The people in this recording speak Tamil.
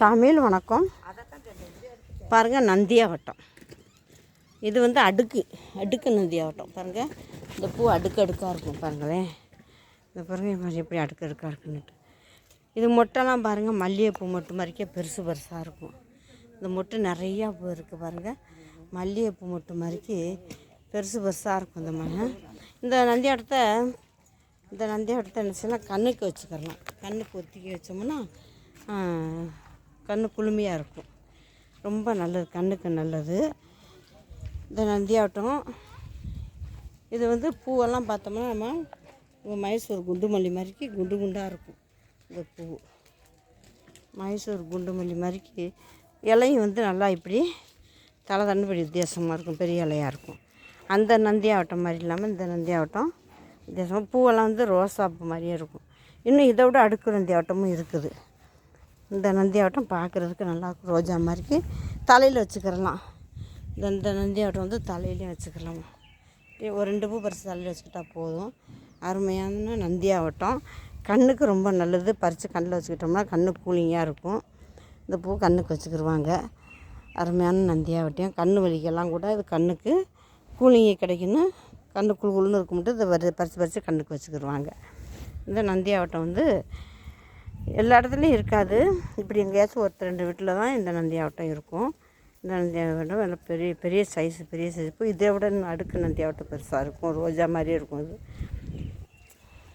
தமிழ் வணக்கம். பாருங்கள் நந்தியாவட்டம் இது வந்து அடுக்கு அடுக்கு நந்தியாவட்டம் பாருங்கள் இந்த பூ அடுக்கு அடுக்காக இருக்கும் பாருங்களேன் இந்த பாருங்கள் இது மாதிரி எப்படி அடுக்கு அடுக்காக இருக்குன்னுட்டு. இது மொட்டைலாம் பாருங்கள் மல்லிகைப்பூ மொட்டு மாதிரிக்கே பெருசு பெருசாக இருக்கும். இந்த மொட்டு நிறையா பூ இருக்குது பாருங்கள் மல்லிகைப்பூ மொட்டு மாதிரிக்கு பெருசு பெருசாக இருக்கும் இந்த மண்ணு. இந்த நந்தியாட்டத்தை இந்த நந்தியாட்டத்தை என்ன செய்யலாம்? கண்ணுக்கு வச்சுக்கலாம் கண்ணுக்கு ஒத்திக்க வச்சோம்னா கண்ணு குளுமையாக இருக்கும். ரொம்ப நல்லது கண்ணுக்கு நல்லது. இந்த நந்தியாவட்டம் இது வந்து பூவெல்லாம் பார்த்தோம்னா நம்ம மைசூர் குண்டு மல்லி மாதிரிக்கு குண்டு குண்டாக இருக்கும் இந்த பூ. மைசூர் குண்டு மல்லி மாதிரிக்கு இலையும் வந்து நல்லா இப்படி தலை தண்டுபடி வித்தியாசமாக இருக்கும் பெரிய இலையாக இருக்கும். அந்த நந்தியாவட்டம் மாதிரி இல்லாமல் இந்த நந்தியாவட்டம் வித்தியாசமாக பூவெல்லாம் வந்து ரோசா பூ மாதிரியே இருக்கும். இன்னும் இதை விட அடுக்கு நந்தியாவட்டமும் இருக்குது. இந்த நந்தியாவட்டம் பார்க்குறதுக்கு நல்லா இருக்கும் ரோஜா மாதிரிக்கு தலையில் வச்சுக்கிறலாம். இந்த இந்த நந்தியாவட்டம் வந்து தலையிலையும் வச்சுக்கலாம். ஒரு ரெண்டு பூ பறித்து தலையில் வச்சுக்கிட்டா போதும். அருமையான நந்தியாவட்டம். கண்ணுக்கு ரொம்ப நல்லது. பறித்து கண்ணில் வச்சுக்கிட்டோம்னா கண்ணு கூலிங்காக இருக்கும். இந்த பூ கண்ணுக்கு வச்சுக்கிடுவாங்க அருமையான நந்தியாவட்டம். கண் வலிக்கெல்லாம் கூட இது கண்ணுக்கு கூலிங்கை கிடைக்குன்னு கண்ணு குழு குழுன்னு இருக்கும்ட்டு இதை வரி பறித்து பறித்து கண்ணுக்கு வச்சுக்கிருவாங்க. இந்த நந்தியாவட்டம் வந்து எல்லா இடத்துலையும் இருக்காது. இப்படி எங்கேயாச்சும் ஒருத்தர் ரெண்டு வீட்டில் தான் இந்த நந்தியாவட்டம் இருக்கும். இந்த நந்தியாவட்டம் நல்ல பெரிய பெரிய சைஸ் பெரிய சைஸ் இப்போ இதை விட அடுக்கு அடுக்கு நந்தியாவட்டம் பெருசாக இருக்கும். ரோஜா மாதிரியே இருக்கும் இது.